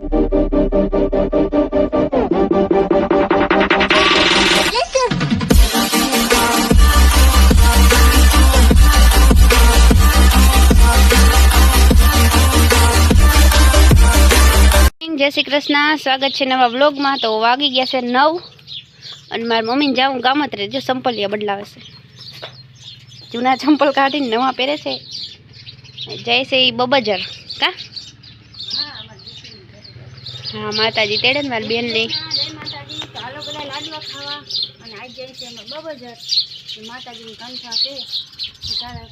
જય શ્રી કૃષ્ણ. સ્વાગત છે નવા વ્લોગમાં. તો વાગી ગયા છે નવ અને મારી મમ્મીને જાઉં ગામત્રે. જો સંપલિયા બદલાવે છે. જૂના ચંપલ કાઢીને નવા પહેરે છે. જાય છે બબજર. કા? હા, માતાજી તેડે ને મારી બેનની.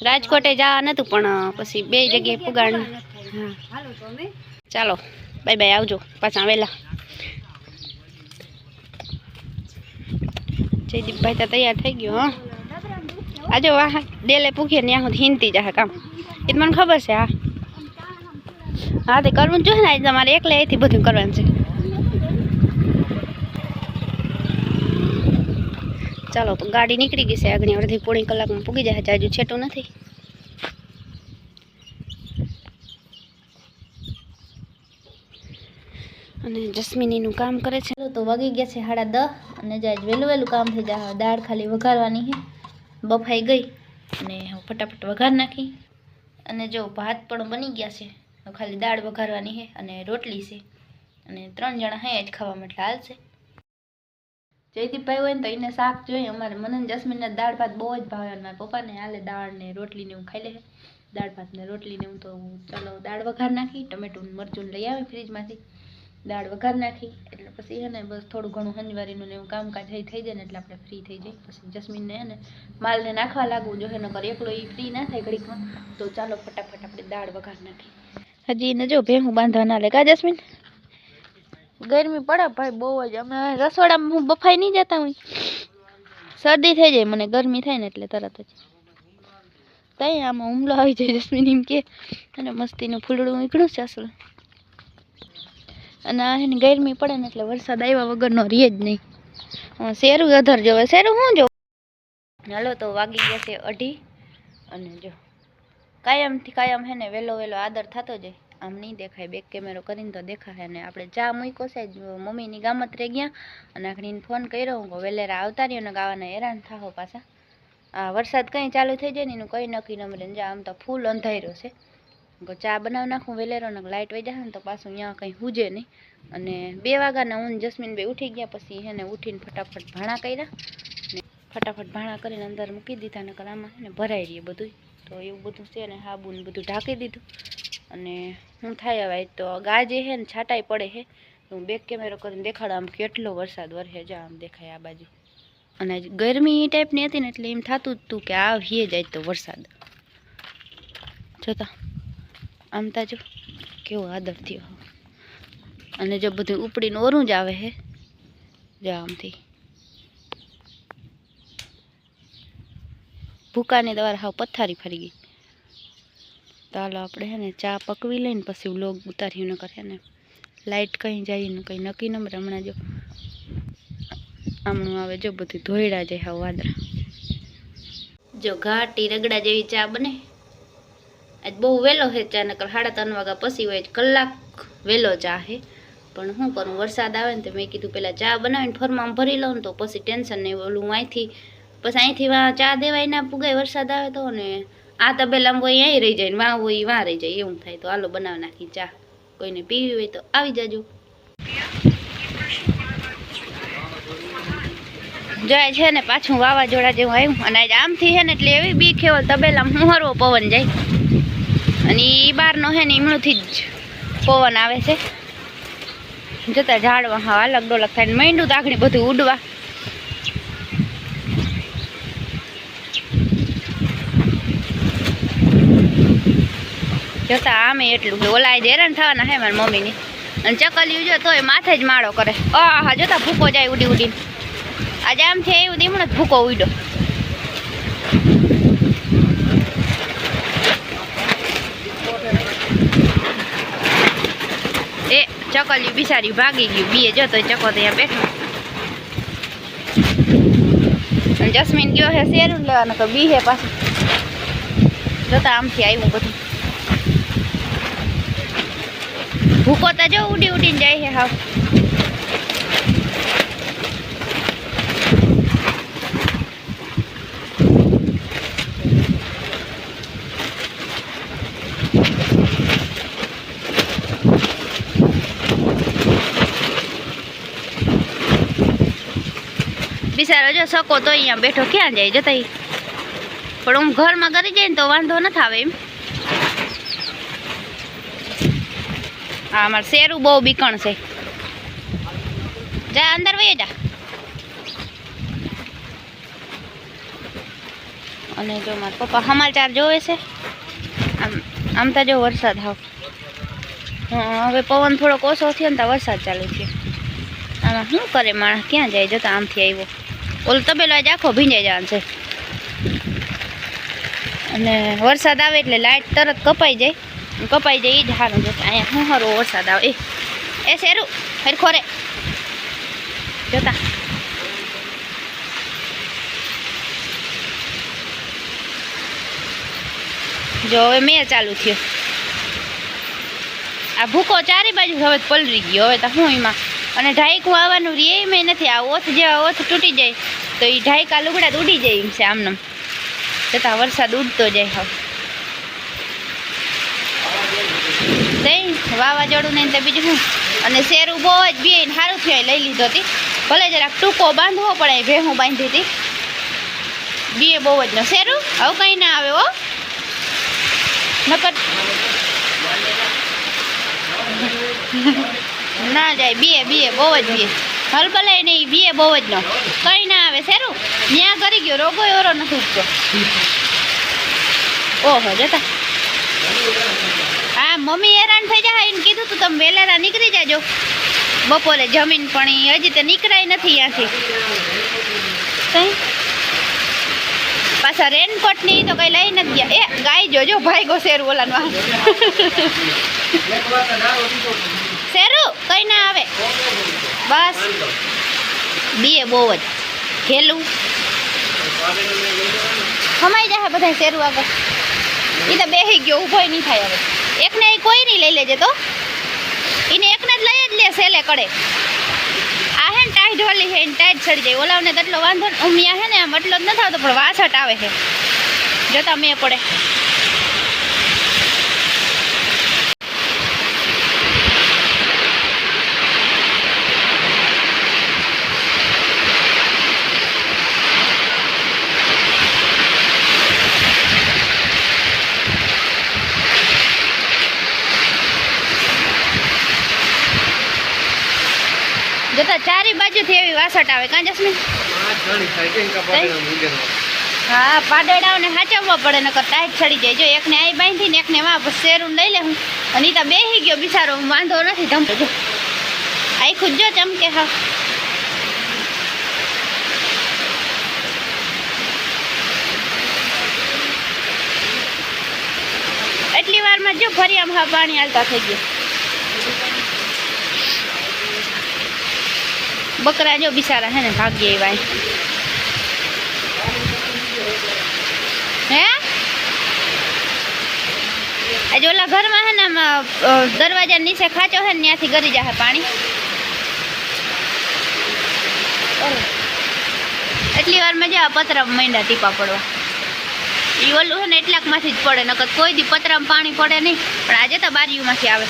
રાજકોટે જવા નતું, પણ પછી બે જગ્યાએ પુગાડ ચાલો, બાય બાય, આવજો, પાછા વહેલા. જયદીપભાઈ તો તૈયાર થઈ ગયો, હા. આજે વાહ, ડેલે પૂખીએ ત્યાં સુધી હિંતી હા કામ. એ મને ખબર છે, હા. હા, તે કરવું જોઈએ ને, આજે તમારે એકલા એથી બધું કરવાનું છે. ચાલો, તો ગાડી નીકળી ગઈ છે. આગળ અડધી પોણી કલાકમાં પૂગી જાય છે હજુ છેટું નથી. અને જસ્મીનીનું કામ કરે છે. તો વગી ગયા છે સાડા દસ, અને જ વહેલું વહેલું કામ થઈ જાય દાળ ખાલી વઘારવાની છે. બફાઈ ગઈ, અને હું ફટાફટ વઘાર નાખી. અને જો ભાત પણ બની ગયા છે. ખાલી દાળ વઘારવાની છે અને રોટલી છે. અને ત્રણ જણા હે જ ખાવા માટે હાલશે જયદીપભાઈ હોય ને તો એને શાક જોઈએ. અમારે મને જસ્મીનને દાળ ભાત બહુ જ ભાવે અને મારા પપ્પાને હાલે દાળ ને રોટલી ને હું ખાઈ લે દાળ ભાત ને રોટલી ને હું તો ચાલો દાળ વઘાર નાખી, ટમેટું મરચું લઈ આવી ફ્રીજમાંથી. દાળ વઘાર નાખી, એટલે પછી હે ને બસ થોડું ઘણું હંજવારીનું ને એવું કામકાજ થઈ જાય ને એટલે આપણે ફ્રી થઈ જાય પછી જસ્મીનને ને માલને નાખવા લાગવું જોઈએ નકર એકલો એ ફ્રી ના થાય ઘડીકમાં, તો ચાલો ફટાફટ આપણે દાળ વઘાર નાખી હજી ને જો ભેહું બાંધવા ના લે કા જસ્મીન? ગરમી પડે ભાઈ, બહુ જ. અમે રસોડામાં હું બફાઈ નહીં જતા હું શરદી થઈ જાય મને, ગરમી થાય ને એટલે તરત જ. તઈ આમાં હુમલો આવી જાય જસ્મીન એમ કે. અને મસ્તીનું ફૂલડું નીકળ્યું છે અસલ. અને એને ગરમી પડે ને એટલે વરસાદ આવ્યા વગરનો રહે જ નહીં. શેરું અધર જોવે. શેરું હું જો હાલો તો વાગી ગયા છે અઢી. અને જો, કાયમથી કાયમ હે ને વહેલો વહેલો આદર થતો જાય. આમ નહીં દેખાય. બેક કેમેરો કરીને તો દેખાય અને આપણે ચા મૂક્યો છે મમ્મીની મમ્મીની ગામત્રે ગયા અને આખડીને ફોન કર્યો. હું વેલેરા આવતા રહ્યો ને ગાવાના હેરાન થાહો પાછા. આ વરસાદ કંઈ ચાલુ થઈ જાય ને એનું કંઈ નક્કી ન મળે. આમ તો ફૂલ અંધાર્યો છે. ચા બનાવી નાખું વેલેરો ને લાઇટ વહી જશે ને તો પાછું અહીંયા કંઈ હુજે નહીં. અને બે વાગ્યાના હું બે ઉઠી ગયા પછી એને ઉઠીને ફટાફટ ભાણા કર્યા. ને ફટાફટ ભાણા કરીને અંદર મૂકી દીધા ને આમાં છે ને ભરાઈ રહીએ બધું તો એવું બધું છે ને હાબુ ને બધું ઢાંકી દીધું. અને હું થાય હવે, તો ગાજે હે ને, છાંટાઈ પડે હે હું બેક કેમેરો કરીને દેખાડો, આમ કેટલો વરસાદ વરસે જા આમ દેખાય આ બાજુ. અને ગરમી એ ટાઈપની હતી ને, એટલે એમ થતું જ હતું કે આવીએ જાય તો વરસાદ. જોતા, આમ તાજો કેવો આદર થયો. અને જો બધું ઉપડીને ઓરું જ આવે હે જા આમથી. ભૂકાની દ્વારા હાવ પથ્થારી ફરી ગઈ. તો હાલો આપણે હે ને ચા પકવી લઈને પછી વ્લોગ ઉતાર્યું ન કરે ને લાઇટ કંઈ જાય ને કંઈ નક્કી નંબર હમણાં જો આમણું આવે જો બધું ધોયડા જાય હાવ વાદળા. જો ઘાટી રગડા જેવી ચા બને. આજ બહુ વહેલો છે ચા, નકર સાડા ત્રણ વાગ્યા પછી હોય કલાક વહેલો ચા છે પણ શું કરું, વરસાદ આવે ને તો મેં કીધું પહેલાં ચા બનાવીને ફરમાં ભરી લઉં તો પછી ટેન્શન નહીં, ઓલું અહીંથી પછી અહીંથી ચા દેવાય ના પુગાય, વરસાદ આવે તો ને આ તબેલામાં હોય અહીં રહી જાય ને વાં હોય વાં રહી જાય, એવું થાય તો હાલો બનાવી નાખી ચા. કોઈને પીવી હોય તો આવી જાજો. જાય છે ને પાછું વાવાઝોડા જેવું આવ્યું અને આજે આમથી છે ને એટલે એવી બી ખેવલ તબેલામાં હરવો પવન જાય. અને એ બહારનો છે ને એમણુંથી જ પવન આવે છે. જતા ઝાડવા હા અલગ ડોલક થાય ને માંડ્યું તાગણી બધું ઉડવા. જતા આમે એટલું ઓલા હેરાન થવાના હે મારી મમ્મીની. અને ચકલિયું જો તોય માથે જ માળો કરે. આહા જોતા ભૂકો જાય ઉડી ઉડીને. આજે આમ છે એવું જ ભૂકો ઉડ્યો. એ ચકલિયું બિચારી ભાગી ગયું. બીએ જો તો ચકો ત્યાં બેઠો. જસ્મીન ગયો હે શેરું લેવાનું તો બી હે પાછું. જોતા આમથી આવ્યું બધું. ભૂકો તો જો ઉડી ઉડીને જાય હાવ બિચારો જો સકો તો અહીંયા બેઠો ક્યાં જાય જતા? પણ હું ઘરમાં કરી જાય ને તો વાંધો નથી આવે એમ હા, અમારે શેરું બહુ બીકણ છે. જા, અંદર વહી જા. અને જો મારા પપ્પા સમાચાર જોવે છે, આમ આમ તો જો વરસાદ હાવ. હવે પવન થોડોક ઓછો થયો ને તો વરસાદ ચાલુ થયો. આમાં શું કરે માણસ? ક્યાં જાય? જતા આમથી આવ્યો. ઓલું તબેલો આજે આખો ભીંજાઈ જવાનું છે. અને વરસાદ આવે એટલે લાઇટ તરત કપાઈ જાય. કપાઈ જાય એ જ સારું જોતા અહીંયા શું સારો વરસાદ આવે. એ એ શેરું હરખો રે જોતા. જો, હવે મેં ચાલુ થયો. આ ભૂકો ચારે બાજુ હવે પલરી ગયો. હવે તો શું એમાં? અને ઢાઈકું આવવાનું રે એમ નથી. આ ઓથ જેવા ઓથ તૂટી જાય. તો એ ઢાઈકા લુગડા ઉડી જાય એમ છે આમને છતાં વરસાદ ઉડતો જાય હવે તઈ વાવાઝોડું નહીં તો બીજું શું? અને શેરું બહુ જ બે સારું થયું લઈ લીધો હતી ભલે જરાક ટૂંકો બાંધવો પડે ભેહું બાંધી હતી બે બહુ જ નો. શેરું, હવે કંઈ ના આવે હો. નકર ના જાય બે બે બહુ જ બે હલબલાય નહીં બે બહુ જ નો. કંઈ ના આવે. શેરું ત્યાં કરી ગયો રોગો એવરો નથી ઉગતો ઓહો, જતા. હા મમ્મી હેરાન થઈ જાય એને કીધું તું, તમે વેલેરા નીકળી જાજો. બપોરે જમીન પણ હજી તો નીકળાય નથી ત્યાંથી. પાછા રેનકોટની તો કઈ લઈ નથી ગયા. એ ગાય જોજો ભાઈ ગો શેર ઓલાનો શેરુ, કઈ ના આવે. બસ. બે બહુ જ. ઘેલું. ખમાઈ જાય બધા શેરું આગળ. એ તો બેહી ગયો ઊભો નહીં થાય હવે. એકને એ નહીં લઈ લેજે તો. એને એકને જ લઈ જ લે સેલે કડે. આ હે ને ટાઈટ વાળી છે ટાઈટ ચડી જાય. ઓલાવને તેટલો વાંધો ઉમિયા હે ને આમ એટલો જ નથી આવતો પણ વાસટ આવે છે જોતા મેં પડે જોતા ચારે બાજુથી આવે. કાં જસ્મીન? હા પાડેડાઓને હાચવવા પડે નકર ટાઈટ ચડી જાય. જો એકને આઈ બાંધી ને એકને માં શેરું લઈ લે હું. અને તા બેહી ગયો બિચારો વાંધો નથી ધમતો જો. આઈ જો ચમકે હા. એટલી વારમાં જો ફરી આમ હા પાણી હાલતા થઈ ગયું. બકરા જો બિચારા હે ને ભાગ્ય એવા હે. આજે ઓલા ઘરમાં હે ને આમ, દરવાજા નીચે ખાચો હે ને ત્યાંથી ગરી જાહે પાણી. એટલી વારમાં જો પતરા માંડ્યા ટીપા પડવા. એ ઓલું હે ને એટલાકમાંથી જ પડે નકર કોઈ દી પતરામાં પાણી પડે નહીં. પણ આજે તો બારીઓમાંથી આવે.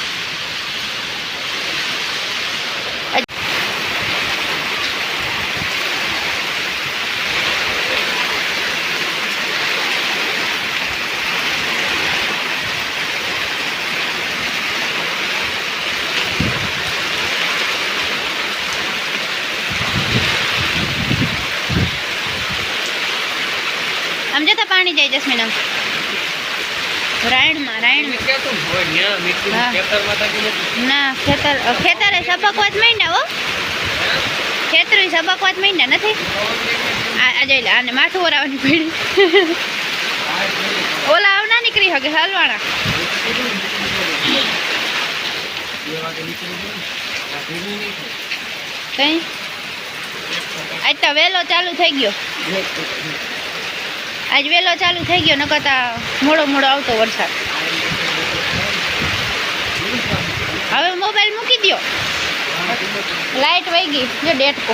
આમ જતા પાણી જાય જસ્મીન આમ રાયણમાં રાયણમાં ના ખેતર ખેતરે સબકવા જ માંડ્યા હો. ખેતર સબકવા માંડ્યા નથી. આ જોઈ લે આને માથું ઓરાવાની પડી. ઓલા આવ ના નીકળી શકે હલવાણા કઈ? આજ તો વહેલો ચાલુ થઈ ગયો. આજ વહેલો ચાલુ થઈ ગયો, નકર તા મોડો મોડો આવતો વરસાદ. હવે મોબાઈલ મૂકી દ્યો. લાઈટ વહી ગઈ જો ડેટકો.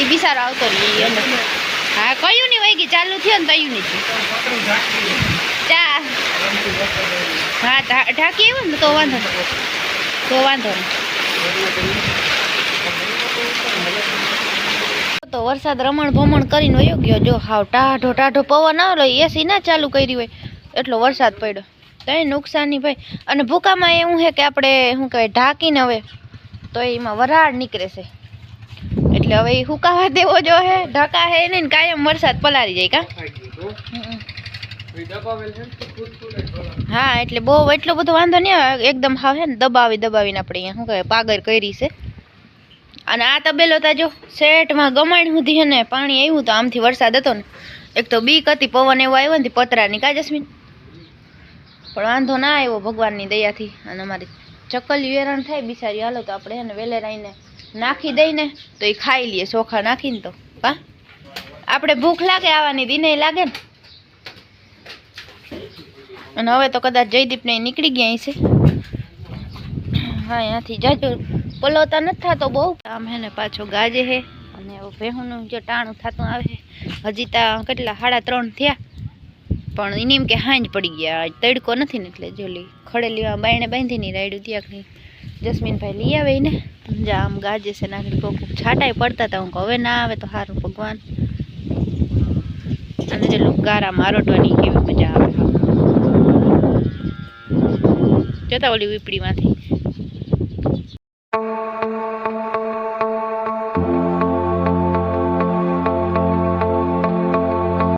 એ બિસારો આવતો રહી હા, કયું નહીં વહી ગઈ ચાલુ થયો ને તયું નહીં ચા. હા ઢાંકી આવ્યો ને તો વાંધો તો વાંધો નહીં તો વરસાદ રમણ ભમણ કરીને વયો ગયો. જો હાવ ટાઢો ટાઢો પવન આવેલો એસી ના ચાલુ કરી હોય. એટલો વરસાદ પડ્યો. તઈ નુકસાની ભાઈ. અને ભૂકામાં એવું છે કે આપણે શું કહેવાય, ઢાંકીને હવે, તો એમાં વરાળ નીકળે છે. એટલે હવે એ હુકાવા દેવો જો હે. ઢાકા હે ને કાયમ વરસાદ પલારી જાય કા? હા, એટલે બહુ એટલો બધો વાંધો નહીં આવે. એકદમ હાવ ને દબાવી દબાવીને આપણે અહીંયા, શું કહેવાય પાગર કરી છે. અને આ તબેલો તા જો સેટમાં ગમાણ સુધી ને, પાણી આવ્યું તો આમથી વરસાદ હતો ને. એક તો બીક હતી, પવન એવો આવ્યો ને પતરાની કા જસ્મીન. પણ વાંધો ના આવ્યો ભગવાનની દયાથી. અને અમારી ચકલી વેરણ થાય, બિચારી હાલો તો આપણે એને વેલેરાઈને નાખી દઈને તો એ ખાઈ લઈએ ચોખા નાખીને તો. હા? આપણે ભૂખ લાગે, આવવાની દિને લાગે ને. અને હવે તો કદાચ જયદીપને નીકળી ગયા છે હા અહીંયાથી જાજો. પલોતા નથી થતો બહુ. આમ હે ને પાછો ગાજે હે અને ભેહુંનું જો ટાણું થતું આવે હજી તા કેટલા, સાડા ત્રણ થયા. પણ એને એમ કે હાંજ પડી ગયા. તડકો નથી ને એટલે જોલી ખડેલીમાં બાયણે બાંધીને રાયડું ત્યાંની જસ્મીનભાઈ લઈ આવે ને જા, આમ ગાજે છે નાખી કોક છાંટાય પડતા હતા હું હવે ના આવે તો સારું ભગવાન. અને જે લુકારા મારોટવાની કેવી મજા આવે. જતા ઓલી વીપડીમાંથી.